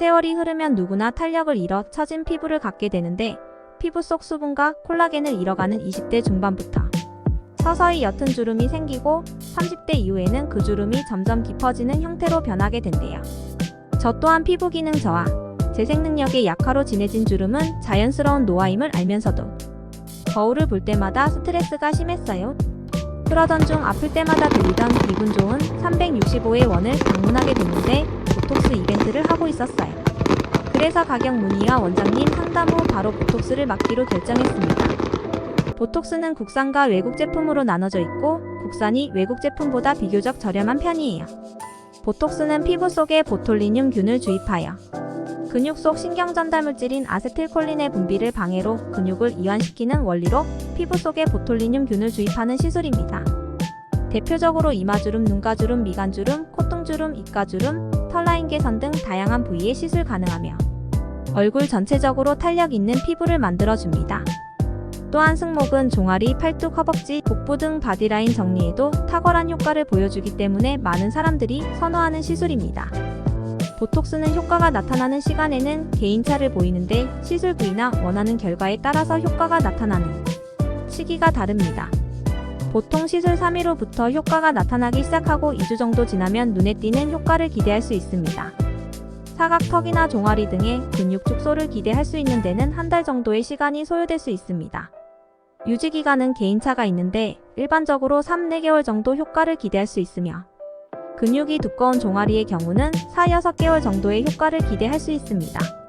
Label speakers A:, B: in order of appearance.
A: 세월이 흐르면 누구나 탄력을 잃어 처진 피부를 갖게 되는데 피부 속 수분과 콜라겐을 잃어가는 20대 중반부터 서서히 옅은 주름이 생기고 30대 이후에는 그 주름이 점점 깊어지는 형태로 변하게 된대요. 저 또한 피부 기능 저하, 재생 능력의 약화로 진해진 주름은 자연스러운 노화임을 알면서도 거울을 볼 때마다 스트레스가 심했어요. 그러던 중 아플 때마다 들리던 기분 좋은 365의 원을 방문하게 됐는데 보톡스 이벤트를 하고 있었어요. 그래서 가격 문의와 원장님 상담 후 바로 보톡스를 맞기로 결정했습니다. 보톡스는 국산과 외국 제품으로 나눠져 있고 국산이 외국 제품보다 비교적 저렴한 편이에요. 보톡스는 피부 속에 보톨리늄균을 주입하여 근육 속 신경 전달 물질인 아세틸콜린의 분비를 방해로 근육을 이완시키는 원리로 피부 속에 보톨리늄균을 주입하는 시술입니다. 대표적으로 이마주름, 눈가주름, 미간주름, 콧등주름, 입가주름, 털라인 개선 등 다양한 부위에 시술 가능하며 얼굴 전체적으로 탄력 있는 피부를 만들어줍니다. 또한 승모근, 종아리, 팔뚝, 허벅지, 복부 등 바디라인 정리에도 탁월한 효과를 보여주기 때문에 많은 사람들이 선호하는 시술입니다. 보톡스는 효과가 나타나는 시간에는 개인차를 보이는데 시술 부위나 원하는 결과에 따라서 효과가 나타나는 시기가 다릅니다. 보통 시술 3일 후부터 효과가 나타나기 시작하고 2주 정도 지나면 눈에 띄는 효과를 기대할 수 있습니다. 사각턱이나 종아리 등의 근육 축소를 기대할 수 있는 데는 한 달 정도의 시간이 소요될 수 있습니다. 유지 기간은 개인차가 있는데 일반적으로 3, 4개월 정도 효과를 기대할 수 있으며 근육이 두꺼운 종아리의 경우는 4, 6개월 정도의 효과를 기대할 수 있습니다.